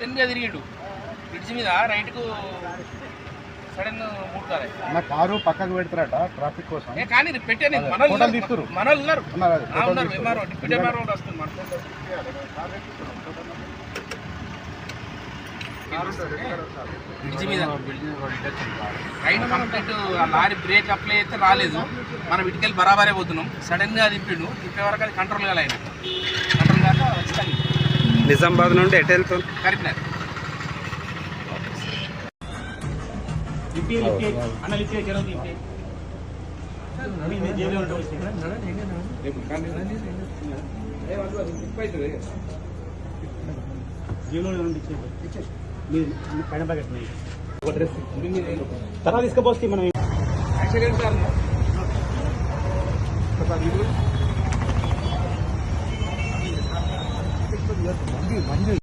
సడన్గా తిరిగిండు. బ్రిడ్జ్ మీద రైట్కు సడన్ మూడుకాలే నా కారు పక్కకు పెడతారట ట్రాఫిక్ కోసం. ఏ కానీ పెట్టాను మనోళ్ళు తీస్తుర్రు. ఉన్నారు. ఉన్నారు. ఎంఆర్ఓ డిప్యూటీ ఎంఆర్ఓ వస్తుంది మన బ్రిడ్జ్ మీద. రైట్ కంప్లీట్ ఆ లారీ బ్రేక్ అప్లై అయితే రాలేదు. మనం ఇటుకెళ్ళి బరాబరే పోతున్నాం. సడన్గా తిప్పిండు తిప్పే వరకు అది కంట్రోల్ కాలే నిజామాబాద్ నుండి ఎటు వెళ్తుంది కరీంనగర్. తర్వాత తీసుకుపోతే మనం 이게 완전